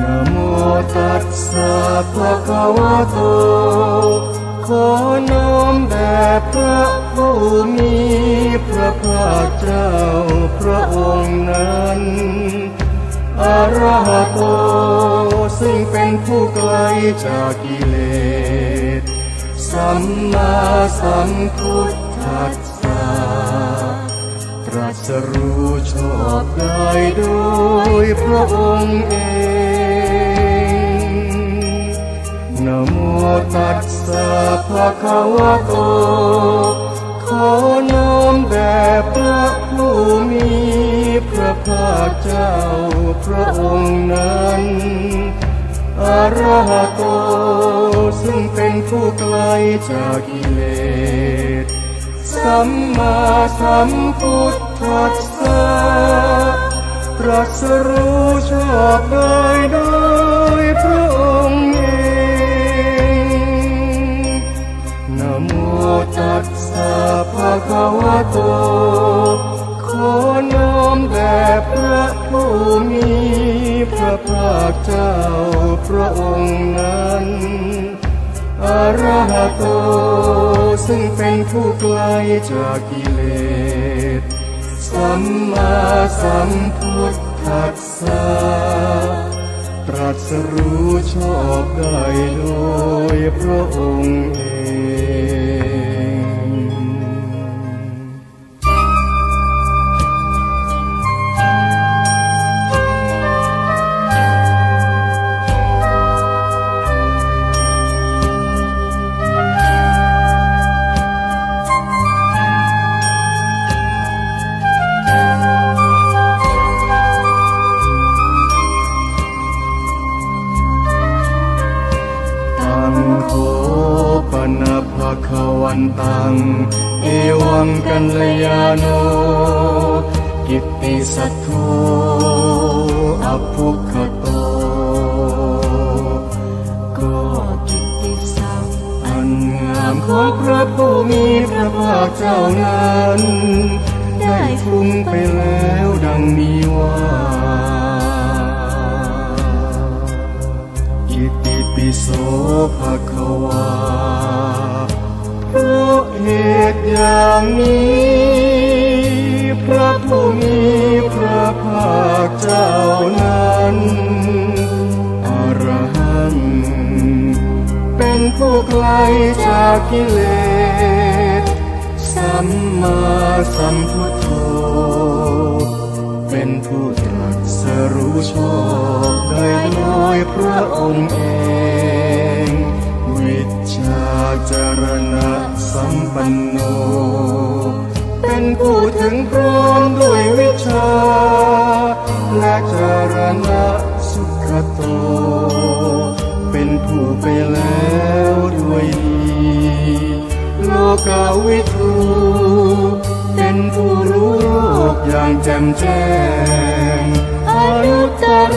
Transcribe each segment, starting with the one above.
นะโมตัสสะภะคะวะโต ขอน้อมแด่พระผู้มีพระภาคเจ้าพระองค์นั้นอรหโตซึ่งเป็นผู้ไกลจากกิเลส สัมมาสัมพุทธัสสะตรัสรู้ชอบได้โดยพระองค์เอง โมตัสสะภะคะวโต ขอน้อมแด่พระผู้มีพระภาคเจ้าพระองค์นั้นอาราหโต ซึ่งเป็นผู้ไกลจากกิเลส สัมมาสัมพุทธัสสะตรัสรู้ชอบได้โดยพระองค์ นั้นอารหะโต ซึ่งเป็นผู้ไกลจากกิเลส สัมมาสัมพุทธัสสะตรัสรู้ชอบได้โดยพระองค์เอง วันตัง เอวังกัลยาโนกิตติสัทโธอภุคโต ก็กิตติศัพท์อันงามของพระผู้มีพระภาคเจ้านั้น ได้ฟุ้งไปแล้วดังนี้ว่าอิติปิโสภะ องนี้ พระผู้มีพระภาคเจ้านั้นอรหังเป็นผู้ไกลจากกิเลส สัมมาสัมพุทโธ เป็นผู้ตรัสรู้ชอบได้โดยพระองค์เองารณะสัมปันโน เป็นผู้ถึงพร้อมด้วยวิชา และจารณะสุขโต เป็นผู้ไปแล้วด้วยดีโลกาวิทูเป็นผู้รู้โลกอย่างแจ่มแจ้งอนุตตร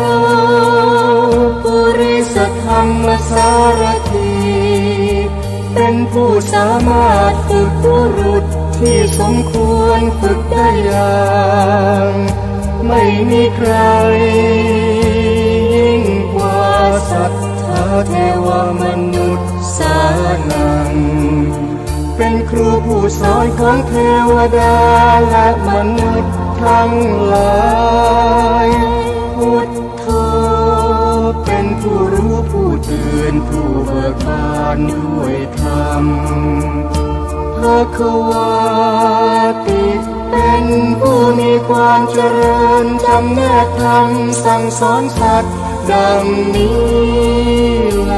เป็นผู้สามารถฝึกบุรุษที่สมควรฝึกได้อย่างไม่มีใครยิ่งกว่าสัทธาเทวมนุษย์สานัง เป็นครูผู้สอนของเทวดาและมนุษย์ทั้งหลายพุทธเป็นผู้ เป็นผู้เบิกบานด้วยธรรมภะควาติเป็นผู้มีความเจริญจำแนกธรรมสั่งสอนสัตว์ดังนี้แล